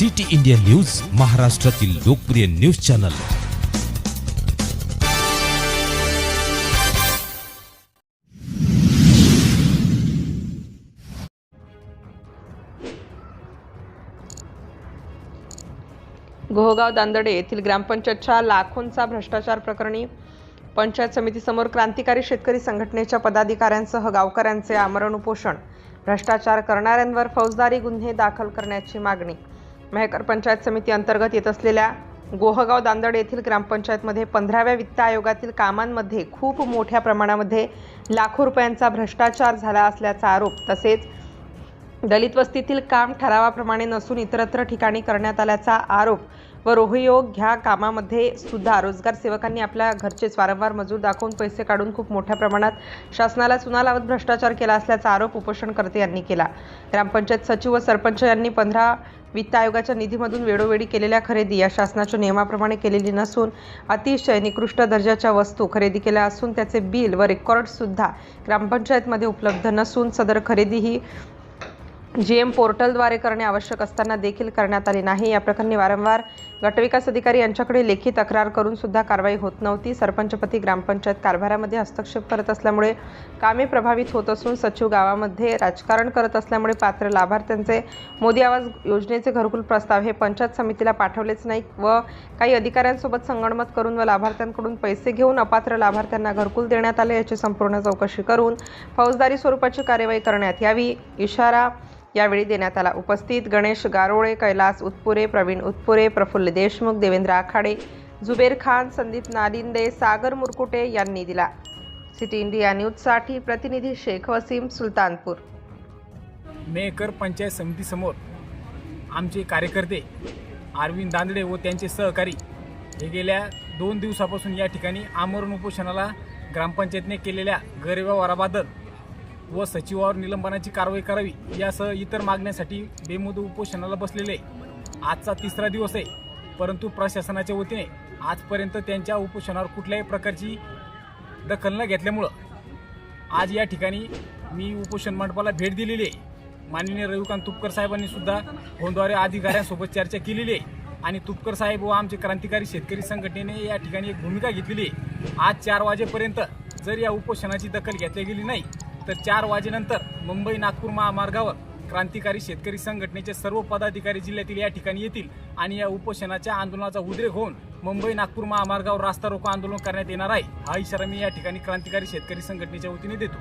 City India news महाराष्ट्रातील लोकप्रिय news channel. गोहगाव Dandade येथील ग्रामपंचायतच्या लाखोंचा भ्रष्टाचार प्रकरणी पंचायत समितीसमोर क्रांतिकारी शेतकरी संघटनेच्या पदाधिकाऱ्यांसह गावकऱ्यांचे आमरण उपोषण. भ्रष्टाचार करणाऱ्यांवर फौजदारी गुन्हे दाखल करण्याची मागणी. मेहकर पंचायत समिती अंतर्गत येत असलेल्या गोहगाव दांदड येथील ग्रामपंचायतमध्ये पंधराव्या वित्त आयोगातील कामांमध्ये खूप मोठ्या प्रमाणामध्ये लाखो रुपयांचा भ्रष्टाचार झाला असल्याचा आरोप तसेच दलित वस्तीतील काम ठरावाप्रमाणे नसून इतरत्र ठिकाणी करण्यात आल्याचा आरोप व रोहयोग ह्या कामामध्ये सुद्धा रोजगार सेवकांनी आपल्या घरचेच वारंवार मजूर दाखवून पैसे काढून खूप मोठ्या प्रमाणात शासनाला चुना लावत भ्रष्टाचार केला असल्याचा आरोप उपोषणकर्ते यांनी केला. ग्रामपंचायत सचिव व सरपंच यांनी पंधरा वित्त आयोगाच्या निधीमधून वेळोवेळी केलेल्या खरेदी या शासनाच्या नियमाप्रमाणे केलेली नसून अतिशय निकृष्ट दर्जाच्या वस्तू खरेदी केल्या असून त्याचे बिल व रेकॉर्डसुद्धा ग्रामपंचायतमध्ये उपलब्ध नसून सदर खरेदी ही जी एम पोर्टलद्वारे करणे आवश्यक असताना देखील करण्यात आले नाही. या प्रकरणी वारंवार गटविकास अधिकारी यांच्याकडे लेखी तक्रार करून सुद्धा कारवाई होत नव्हती. सरपंचपती ग्रामपंचायत कारभारामध्ये हस्तक्षेप करत असल्यामुळे कामे प्रभावित होत असून सचिव गावामध्ये राजकारण करत असल्यामुळे पात्र लाभार्थ्यांचे मोदी आवाज योजनेचे घरकुल प्रस्ताव हे पंचायत समितीला पाठवलेच नाही व काही अधिकाऱ्यांसोबत संगणमत करून व लाभार्थ्यांकडून पैसे घेऊन अपात्र लाभार्थ्यांना घरकुल देण्यात आले याची संपूर्ण चौकशी करून फौजदारी स्वरूपाची कार्यवाही करण्यात यावी. इशारा यावेळी देण्यात आला. उपस्थित गणेश गारोळे कैलास उत्पुरे प्रवीण उत्पुरे प्रफुल्ल देशमुख देवेंद्र आखाडे जुबेर खान संदीप नालिंदे सागर मुरकुटे यांनी दिला. सिटी इंडिया न्यूजसाठी प्रतिनिधी शेख वसीम सुलतानपूर. मेकर पंचायत समितीसमोर आमचे कार्यकर्ते अरविंद दांदडे व त्यांचे सहकारी हे गेल्या दोन दिवसापासून या ठिकाणी आमरण उपोषणाला ग्रामपंचायतने केलेल्या गैरव्यवहाराबद्दल व सचिवावर निलंबनाची कारवाई करावी यासह इतर मागण्यासाठी बेमुद उपोषणाला बसलेले आजचा तिसरा दिवस आहे परंतु प्रशासनाच्या वतीने आजपर्यंत त्यांच्या उपोषणावर कुठल्याही प्रकारची दखल न घेतल्यामुळं आज या ठिकाणी मी उपोषण मंडपाला भेट दिलेली आहे. माननीय रविकांत तुपकर साहेबांनी सुद्धा फोनद्वारे अधिकाऱ्यांसोबत चर्चा केलेली आहे आणि तुपकर साहेब व आमचे क्रांतिकारी शेतकरी संघटनेने या ठिकाणी एक भूमिका घेतलेली आहे. आज चार वाजेपर्यंत जर या उपोषणाची दखल घेतली गेली नाही तर चार वाजेनंतर मुंबई नागपूर महामार्गावर क्रांतिकारी शेतकरी संघटनेचे सर्व पदाधिकारी जिल्ह्यातील या ठिकाणी येतील आणि या उपोषणाच्या आंदोलनाचा उद्रेक होऊन मुंबई नागपूर महामार्गावर रास्ता रोको आंदोलन करण्यात येणार आहे. हा इशारा मी या ठिकाणी क्रांतिकारी शेतकरी संघटनेच्या वतीने देतो.